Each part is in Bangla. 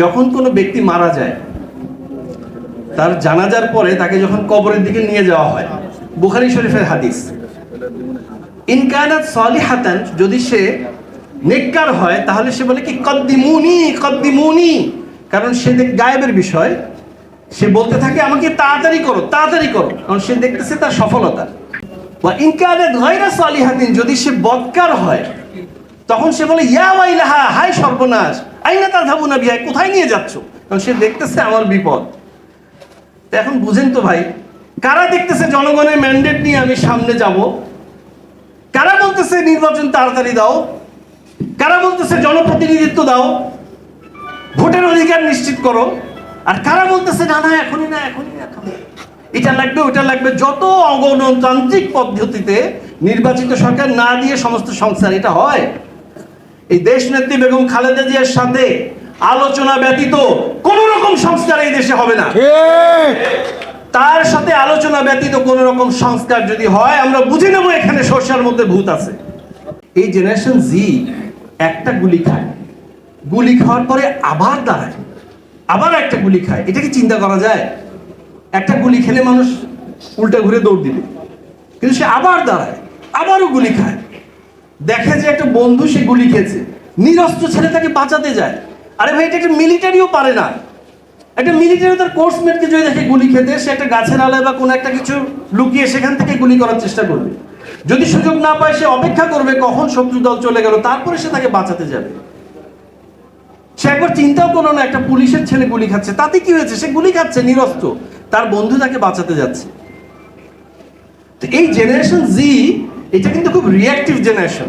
যখন কোনো ব্যক্তি মারা যায়, তার জানাজার পরে তাকে যখন কবরের দিকে নিয়ে যাওয়া হয়, বুখারি শরীফের হাদিস। ইনকানাত সলিহাতান, যদি সে নেককার হয়, তাহলে সে বলে কি, কদ্দিমুনি কদ্দিমুনি। কারণ সে দেখ, গায়েবের বিষয়। সে বলতে থাকে, আমাকে তাড়াতাড়ি করো তাড়াতাড়ি করো। কারণ সে দেখতেছে তার সফলতা। বা ইনকানাত গায়রা সলিহাতিন, যদি সে বদকার হয় তখন সে বলে, ইয়া ওয়াইলাহা হাই সর্বনাশ, আইনা তার ধাবু না বিহায় কোথায় নিয়ে যাচ্ছ? কারণ সে দেখতেছে আমার বিপদ। এখন বুঝেন তো ভাই, কারা দেখতেছে জনগণের ম্যান্ডেট নিয়ে আমি সামনে যাব? কারা বলতেছে নির্বাচন তাড়াতাড়ি দাও? কারা বলতেছে জনপ্রতিনিধিত্ব দাও? ভোটের অধিকার নিশ্চিত করো। আর কারা বলতেছে, না না, এখনই না এখনই না। এটা লাগবে, ওটা লাগবে যত অগণতান্ত্রিক পদ্ধতিতে নির্বাচিত সরকার না দিয়ে সমস্ত সংস্থার এটা হয়। এই দেশ নেত্রী বেগম খালেদা জিয়ার সাথে আলোচনা ব্যতীত কোন রকম সংস্কার এই দেশে হবে না। তার সাথে আলোচনা ব্যতীত কোন রকম সংস্কার যদি হয় আমরা বুঝে নেব এখানে সর্ষার মধ্যে ভূত আছে। এই জেনারেশন জি একটা গুলি খায়। গুলি খাওয়ার পরে আবার দাঁড়ায়। আবার একটা গুলি খায়। এটা কি চিন্তা করা যায়? একটা গুলি খেলে মানুষ উল্টা ঘুরে দৌড় দিবে। কিন্তু সে আবার দাঁড়ায়। আবারও গুলি খায়। দেখে যে একটা বন্ধু সে গুলি খেয়েছে। নিরস্ত্র ছেলে তাকে বাঁচাতে যায়। আরে ভাই, এটা একটা মিলিটারিও পারে না। একটা মিলিটারি তার কোর্সমেটকে যদি দেখে গুলি খেতে, সে একটা গাছের আলায় বা কোনো একটা কিছু লুকিয়ে সেখান থেকে গুলি করার চেষ্টা করবে। যদি সুযোগ না পায়, সে অপেক্ষা করবে কখন শত্রু দল চলে গেল, তারপরে সে তাকে বাঁচাতে যাবে। সে একবার চিন্তাও করল না, একটা পুলিশের ছেলে গুলি খাচ্ছে। তাতে কি হয়েছে? সে গুলি খাচ্ছে, নিরস্ত্র। তার বন্ধু তাকে বাঁচাতে যাচ্ছে। তো এই জেনারেশন জি এটা কিন্তু খুব রিয়াক্টিভ জেনারেশন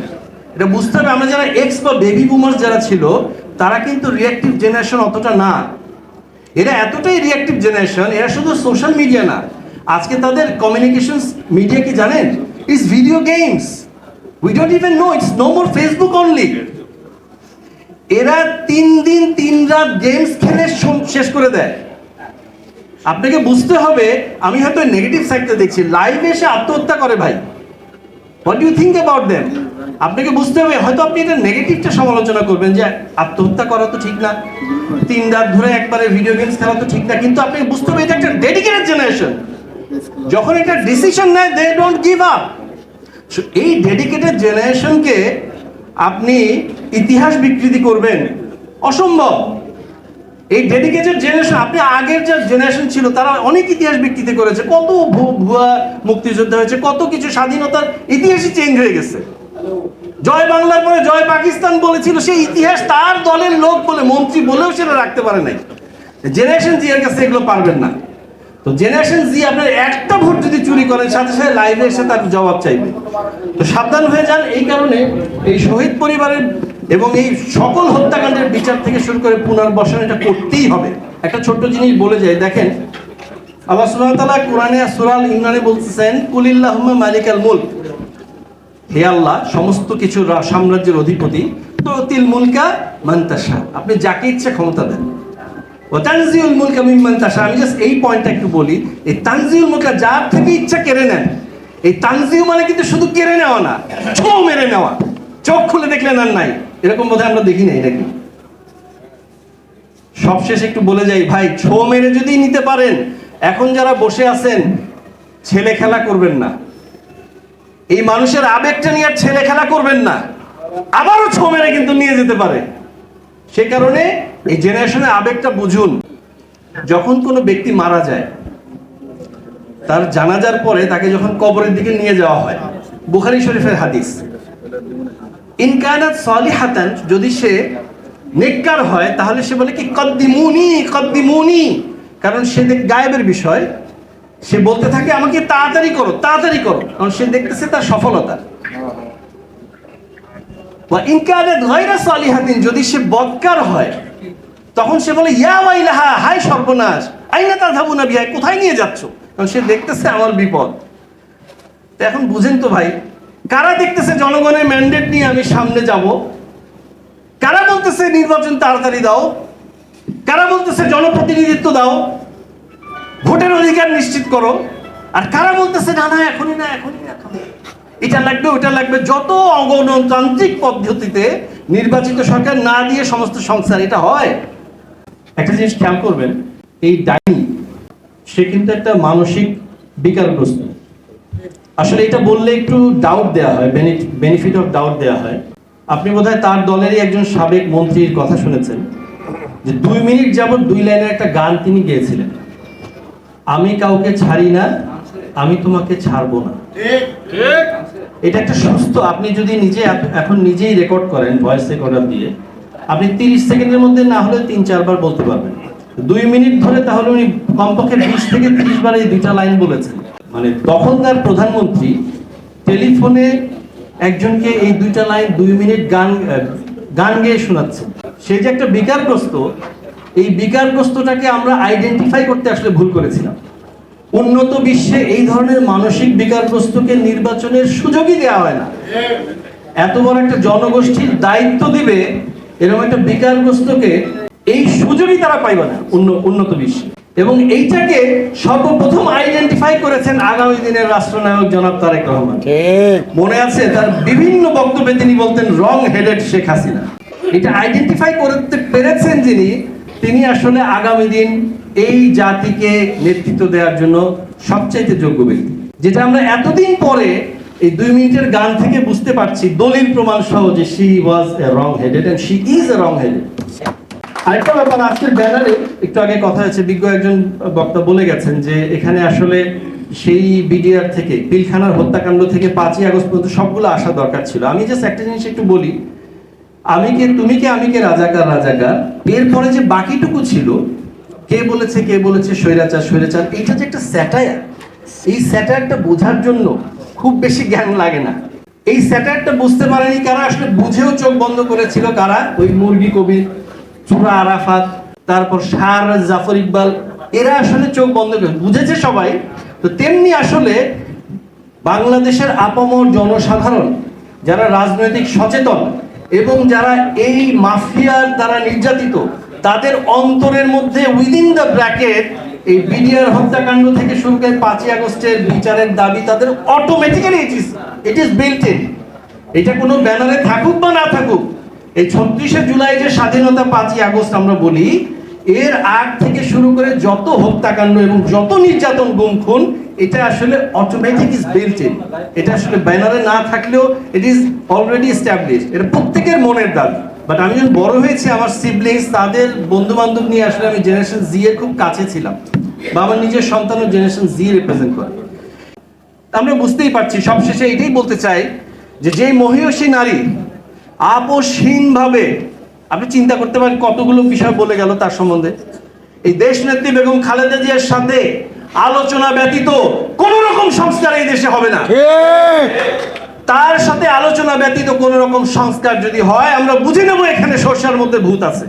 এটা বুঝতে হবে, আমরা যারা এক্স বা বেবি বুমার্স যারা ছিল, তারা কিন্তু রিয়াক্টিভ জেনারেশন অতটা না। এরা এতটাই রিয়াক্টিভ জেনারেশন এরা শুধু সোশ্যাল মিডিয়া না। আজকে তাদের কমিউনিকেশন মিডিয়া কি জানেন? Is video games we don't even know it's no more Facebook only এরা তিন দিন, তিন রাত গেমস খেলে শেষ করে দেয়। আপনাকে বুঝতে হবে, আমি হয়তো নেগেটিভ সাইডটা দেখছি। লাইভে এসে আত্মহত্যা করে ভাই। What you think about them আপনাকে বুঝতে হবে, হয়তো আপনি এটা নেগেটিভটা সমালোচনা করবেন যে, আত্মহত্যা করা তো ঠিক না। তিন রাত ধরে একবারে ভিডিও গেমস খেলা তো ঠিক না, কিন্তু আপনাকে বুঝতে হবে এটা একটা ডেডিকেটেড জেনারেশন যখন এটা ডিসিশন নেয় দে ডোন্ট গিভ আপ এই ডেডিকেটেড জেনারেশনকে আপনি ইতিহাস বিকৃতি করবেন। অসম্ভব। এই ডেডিকেটেড জেনারেশন, আপনি আগের যে জেনারেশন ছিল, তারা অনেক ইতিহাস বিকৃতি করেছে। কত ভুয়া মুক্তিযুদ্ধ হয়েছে, কত কিছু স্বাধীনতার ইতিহাসই চেঞ্জ হয়ে গেছে। জয় বাংলার পরে জয় পাকিস্তান বলেছিল সেই ইতিহাস তার দলের লোক বলে, মন্ত্রী বলেও সেটা রাখতে পারে নাই। জেনারেশন জি এর কাছে এগুলো পারবেন না। তো জেনারেশন জি আপনার একটা ভোট যদি চুরি করেন, সাথে সাথে লাইভে এসে তার জবাব চাইবে। তো সাবধান হয়ে যান, এই কারণে এই শহীদ পরিবারের এবং এই সকল হত্যাকাণ্ডের বিচার থেকে শুরু করে পুনর্বাসন এটা করতেই হবে। একটা ছোট্ট জিনিস বলে যায় দেখেন, আল্লাহ তাআলা কোরআনে সূরা ইমরানে বলতেছেন মালিকাল মুলক। হে আল্লাহ, সমস্ত কিছু সাম্রাজ্যের অধিপতি তো তিল মুলকা মান্তাসা আপনি যাকে ইচ্ছা ক্ষমতা দেন। ও তানজিউল মুলকা মিম্মান তাসা আমি জাস্ট এই পয়েন্টটা একটু বলি, এই তানজিউল মুলকা যার থেকে ইচ্ছা কেড়ে নেন, এই তানজিউ মানে কিন্তু শুধু কেড়ে নেওয়া না ছো মেরে নেওয়া। চোখ খুলে দেখলেন আর নাই। এরকম বোধহয় আমরা দেখি নাই নাকি? সবশেষ একটু বলে যাই, ভাই, ছো মেরে যদি নিতে পারেন, এখন যারা বসে আছেন, ছেলে খেলা করবেন না। এই মানুষের আবেগটা নিয়ে আর ছেলে খেলা করবেন না। আবারও ছো মেরে কিন্তু নিয়ে যেতে পারে। সে কারণে এই জেনারেশনের আবেগটা বুঝুন, যখন কোনো ব্যক্তি মারা যায়, তার জানাজার পরে তাকে যখন কবরের দিকে নিয়ে যাওয়া হয়। বুখারি শরীফের হাদিস। ইনকানাত সলিহাতান, যদি সে নেককার হয়, তাহলে সে বলে কি, কদ্দিমুনি কদ্দিমুনি। কারণ সে গায়েবের বিষয়। সে বলতে থাকে, আমাকে তাড়াতাড়ি করো তাড়াতাড়ি করো। কারণ সে দেখতেছে তার সফলতা। বা ইনকানাত গায়রা সালিহাতিন, যদি সে বদকার হয়, তখন সে বলে, ইয়া ওয়াইলাহা, হাই সর্বনাশ, আইনা তার ধাবু না বিহায় কোথায় নিয়ে যাচ্ছ? কারণ সে দেখতেছে আমার বিপদ। তো এখন বুঝেন তো ভাই কারা দেখতেছে জনগণের ম্যান্ডেট নিয়ে আমি সামনে যাব? কারা বলতেছে নির্বাচন তাড়াতাড়ি দাও? কারা বলতেছে জনপ্রতিনিধিত্ব দাও? ভোটের অধিকার নিশ্চিত করো। আর কারা বলতেছে, না না, এখনই না এখনই না এটা লাগবে, ওটা লাগবে যত অগণতান্ত্রিক পদ্ধতিতে নির্বাচিত সরকার না দিয়ে সমস্ত সংস্থার এটা হয়। একটা জিনিস খেয়াল করবেন, এই ডাইনি, সে কিন্তু একটা মানসিক বিকারগ্রস্ত। আসলে এটা বললে একটু ডাউট দেওয়া হয় বেনিফিট অফ ডাউট দেওয়া হয়। আপনি বোধহয় তার দলেরই একজন সাবেক মন্ত্রীর কথা শুনেছেন যে দুই মিনিট যাবত দুই লাইনের একটা গান তিনি গেয়েছিলেন। আমি কাউকে ছাড়ি না আমি তোমাকে ছাড়বো না। এটা একটা সুস্থ আপনি যদি নিজে এখন নিজেই রেকর্ড করেন ভয়েস রেকর্ডার দিয়ে আপনি তিরিশ সেকেন্ডের মধ্যে না হলে তিন চারবার বলতে পারবেন। দুই মিনিট ধরে তাহলে উনি কমপক্ষে বিশ থেকে ত্রিশ বার এই দুইটা লাইন বলেছেন। মানে তখনকার প্রধানমন্ত্রী টেলিফোনে একজনকে এই দুইটা লাইন দুই মিনিট গান গান গেয়ে শোনাচ্ছে। সে যে একটা বিকারগ্রস্ত, এই বিকারগ্রস্তটাকে আমরা আইডেন্টিফাই করতে আসলে ভুল করেছিলাম। উন্নত বিশ্বে এই ধরনের মানসিক বিকারগ্রস্তকে নির্বাচনের সুযোগই দেওয়া হয় না। এত বড় একটা জনগোষ্ঠীর দায়িত্ব দিবে, এরকম একটা বিকারগ্রস্তকে এই সুযোগই তারা পাইবে না উন্ন- উন্নত বিশ্বে। এবং এইটাকে সর্বপ্রথম আইডেন্টিফাই করেছেন আগামী দিনের রাষ্ট্রনায়ক জনাব তারেক রহমান। মনে আছে তার বিভিন্ন বক্তব্যে তিনি বলতেন রং হেডেড শেখ হাসিনা। এটা আইডেন্টিফাই করতে পেরেছেন যিনি তিনি আসলে আগামী দিন এই জাতিকে নেতৃত্ব দেওয়ার জন্য সবচাইতে যোগ্য ব্যক্তি। যেটা আমরা এতদিন পরে এই দুই মিনিটের গান থেকে বুঝতে পারছি দলিল প্রমাণ সহ যে she was a wrong headed and she is a wrong headed আরেকটা ব্যাপার, আজকের ব্যানারে একটু আগে কথা হয়েছে, বিজ্ঞ একজন বক্তা বলে গেছেন যে এখানে আসলে সেই বিডিআর থেকে, পিলখানার হত্যাকাণ্ড থেকে পাঁচই আগস্ট পর্যন্ত সবগুলো আসা দরকার ছিল। আমি জাস্ট একটা জিনিস একটু বলি, আমি কে, তুমি কে, আমি কে, রাজাকার রাজাকার, এরপরে যে বাকিটুকু ছিল, কে বলেছে কে বলেছে, স্বৈরাচার স্বৈরাচার, এইটা যে একটা স্যাটায়ার, এই স্যাটায়ারটা বোঝার জন্য খুব বেশি জ্ঞান লাগে না। এই স্যাটায়ারটা বুঝতে পারেনি কারা, আসলে বুঝেও চোখ বন্ধ করেছিল কারা, ওই মুরগি কবির চূড়া আরাফাত, তারপর শাহ জাফর ইকবাল, এরা আসলে চোখ বন্ধ করে বুঝেছে সবাই? তো তেমনি আসলে বাংলাদেশের আপামর জনসাধারণ, যারা রাজনৈতিক সচেতন এবং যারা এই মাফিয়ার দ্বারা নির্যাতিত, তাদের অন্তরের মধ্যে উইদিন দ্য ব্র্যাকেট এই বিডিআর হত্যাকাণ্ড থেকে শুরু করে পাঁচই আগস্টের বিচারের দাবি তাদের automatically it is it is built in এটা কোনো ব্যানারে থাকুক বা না থাকুক এই ছত্রিশে জুলাই যে স্বাধীনতা পাঁচই আগস্ট আমরা বলি, এর আগ থেকে শুরু করে যত হত্যাকাণ্ড এবং যত নির্যাতন গুম খুন, এটা আসলে অটোমেটিক ইজ বিল্ট ইন এটা আসলে ব্যানারে না থাকলেও ইট ইজ অলরেডি এস্টাবলিশ এটা প্রত্যেকের মনের দাবি। বাট আমি যখন বড় হয়েছি, আমার সিবলিংস তাদের বন্ধু বান্ধব নিয়ে আসলে আমি জেনারেশন জি এর খুব কাছে ছিলাম বা আমার নিজের সন্তানও জেনারেশন জি রিপ্রেজেন্ট করে। আমরা বুঝতেই পারছি, সবশেষে এটাই বলতে চাই যে যেই মহিষী নারী আপোষহীনভাবে আপনি চিন্তা করতে পারেন কতগুলো বিষয় বলে গেল তার সম্বন্ধে। এই দেশ নেত্রী বেগম খালেদা জিয়ার সাথে আলোচনা ব্যতীত কোন রকম সংস্কার এই দেশে হবে না। তার সাথে আলোচনা ব্যতীত কোন রকম সংস্কার যদি হয় আমরা বুঝে নেব এখানে সর্ষার মধ্যে ভূত আছে।